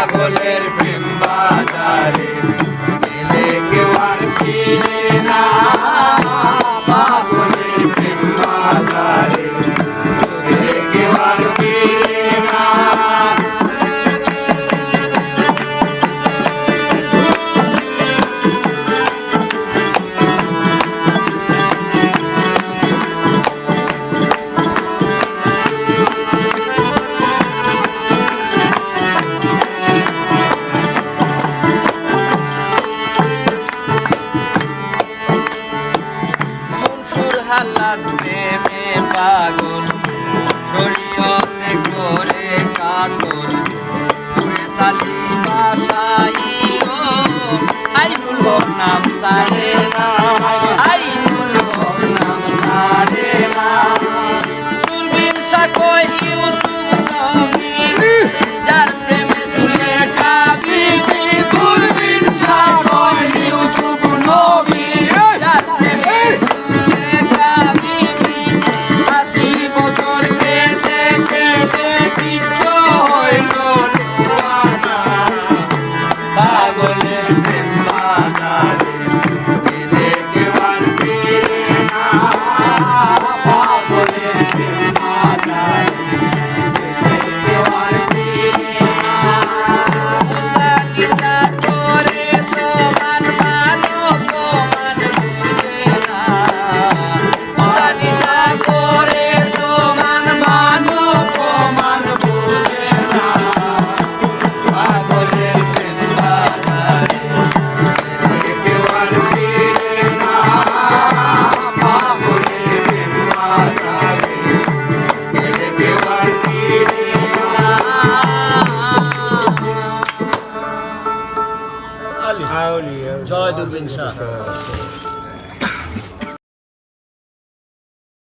পাগলের প্রেম বাজারে এলে কেউ আর কিনে না। পাগলের প্রেম বাজারে কেউ আর হাল্লাস প্রেমে পাগল। শরীয়তে করে কাতল। পুরে সালি বাসাইল আইনুল নাম সারে না। আইনুল হক নাম সারে না। তুলবিন সাকই জয় দুর্বিন